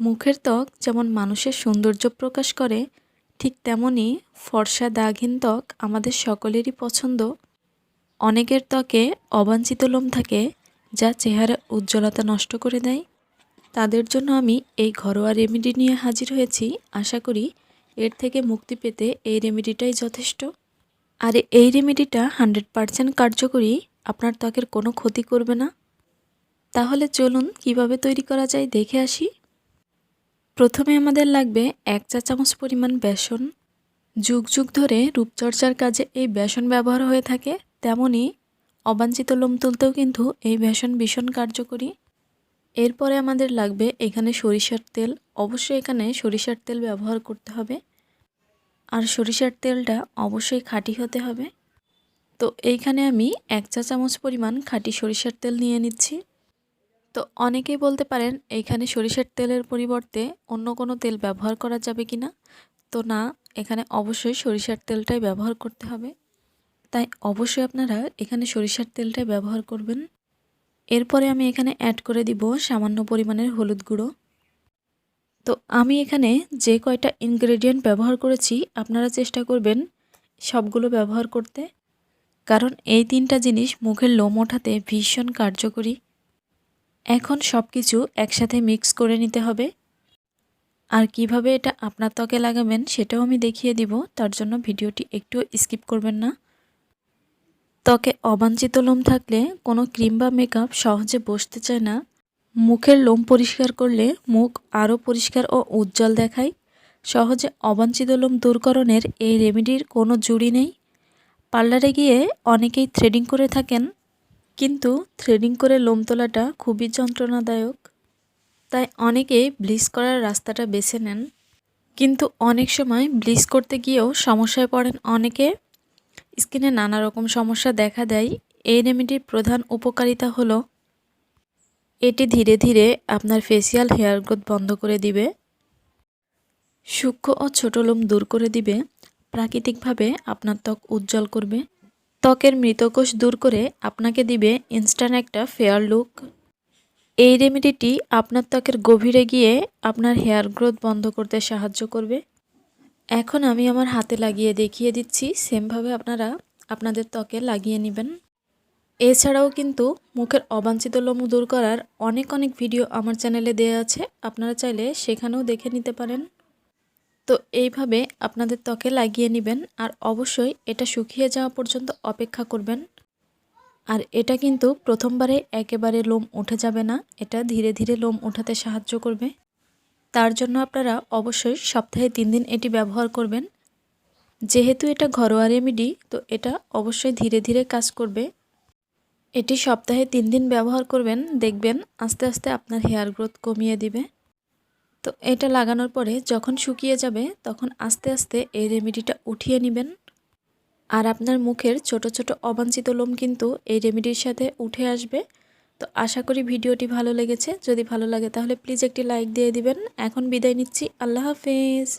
মুখের ত্বক যেমন মানুষের সৌন্দর্য প্রকাশ করে, ঠিক তেমনই ফর্সা দাগহীন ত্বক আমাদের সকলেরই পছন্দ। অনেকের ত্বকে অবাঞ্ছিত লোম থাকে, যা চেহারা উজ্জ্বলতা নষ্ট করে দেয়। তাদের জন্য আমি এই ঘরোয়া রেমেডি নিয়ে হাজির হয়েছি। আশা করি এর থেকে মুক্তি পেতে এই রেমেডিটাই যথেষ্ট। আর এই রেমেডিটা হান্ড্রেড পারসেন্ট কার্যকরী, আপনার ত্বকের কোনো ক্ষতি করবে না। তাহলে চলুন কীভাবে তৈরি করা যায় দেখে আসি। প্রথমে আমাদের লাগবে এক চা চামচ পরিমাণ বেসন। যুগ যুগ ধরে রূপচর্চার কাজে এই বেসন ব্যবহার হয়ে থাকে তেমনই অবাঞ্ছিত লোম তুলতেও কিন্তু এই বেসন ভীষণ কার্যকরী। এরপরে আমাদের লাগবে এখানে সরিষার তেল। অবশ্যই এখানে সরিষার তেল ব্যবহার করতে হবে। আর সরিষার তেলটা অবশ্যই খাঁটি হতে হবে। তো এইখানে আমি এক চা চামচ পরিমাণ খাঁটি সরিষার তেল নিয়ে নিচ্ছি। তো অনেকেই বলতে পারেন এইখানে সরিষার তেলের পরিবর্তে অন্য কোনো তেল ব্যবহার করা যাবে কি না? তো না, এখানে অবশ্যই সরিষার তেলটাই ব্যবহার করতে হবে। তাই অবশ্যই আপনারা এখানে সরিষার তেলটাই ব্যবহার করবেন। এরপরে আমি এখানে অ্যাড করে দিব সামান্য পরিমাণের হলুদ গুঁড়ো। তো আমি এখানে যে কয়টা ইনগ্রেডিয়েন্ট ব্যবহার করেছি, আপনারা চেষ্টা করবেন সবগুলো ব্যবহার করতে। কারণ এই তিনটা জিনিস মুখের লোম ওঠাতে ভীষণ কার্যকরী। এখন সব কিছু একসাথে মিক্স করে নিতে হবে। আর কীভাবে এটা আপনার ত্বকে লাগাবেন সেটাও আমি দেখিয়ে দিব, তার জন্য ভিডিওটি একটু স্কিপ করবেন না। ত্বকে অবাঞ্ছিত লোম থাকলে কোনো ক্রিম বা মেকআপ সহজে বসতে চায় না। মুখের লোম পরিষ্কার করলে মুখ আরও পরিষ্কার ও উজ্জ্বল দেখায়। সহজে অবাঞ্ছিত লোম দূরকরণের এই রেমেডির কোনো জুড়ি নেই। পার্লারে গিয়ে অনেকেই থ্রেডিং করে থাকেন। কিন্তু থ্রেডিং করে লোম তোলাটা খুবই যন্ত্রণাদায়ক। তাই অনেকেই ব্লিচ করার রাস্তাটা বেছে নেন। কিন্তু অনেক সময় ব্লিচ করতে গিয়েও সমস্যায় পড়েন অনেকে। স্কিনে নানা রকম সমস্যা দেখা দেয়। এই রেমেডির প্রধান উপকারিতা হলো, এটি ধীরে ধীরে আপনার ফেসিয়াল হেয়ার গ্রোথ বন্ধ করে দিবে। সূক্ষ্ম ও ছোট লোম দূর করে দিবে। প্রাকৃতিকভাবে আপনার ত্বক উজ্জ্বল করবে। ত্বকের মৃতকোষ দূর করে আপনাকে দিবে ইনস্ট্যান্ট একটা ফেয়ার লুক এই রেমেডিটি আপনার ত্বকের গভীরে গিয়ে আপনার হেয়ার গ্রোথ বন্ধ করতে সাহায্য করবে। এখন আমি আমার হাতে লাগিয়ে দেখিয়ে দিচ্ছি সেমভাবে আপনারা আপনাদের ত্বকে লাগিয়ে নেবেন। এছাড়াও কিন্তু মুখের অবাঞ্ছিত লোম দূর করার অনেক অনেক ভিডিও আমার চ্যানেলে দেওয়া আছে, আপনারা চাইলে সেখানেও দেখে নিতে পারেন। তো এইভাবে আপনাদের ত্বকে লাগিয়ে নেবেন আর অবশ্যই এটা শুকিয়ে যাওয়া পর্যন্ত অপেক্ষা করবেন। আর এটা কিন্তু প্রথমবারে একেবারে লোম উঠে যাবে না, এটা ধীরে ধীরে লোম উঠাতে সাহায্য করবে। তার জন্য আপনারা অবশ্যই সপ্তাহে তিন দিন এটি ব্যবহার করবেন। যেহেতু এটা ঘরোয়া রেমেডি, তো এটা অবশ্যই ধীরে ধীরে কাজ করবে। এটি সপ্তাহে তিন দিন ব্যবহার করবেন, দেখবেন আস্তে আস্তে আপনার হেয়ার গ্রোথ কমিয়ে দিবে। তো এটা লাগানোর পরে যখন শুকিয়ে যাবে, তখন আস্তে আস্তে এই রেমেডিটা উঠিয়ে নেবেন। আর আপনার মুখের ছোট ছোট অবাঞ্ছিত লোম কিন্তু এই রেমেডির সাথে উঠে আসবে। তো আশা করি ভিডিওটি ভালো লেগেছে। যদি ভালো লাগে তাহলে প্লিজ একটি লাইক দিয়ে দিবেন। এখন বিদায় নিচ্ছি। আল্লাহ হাফেজ।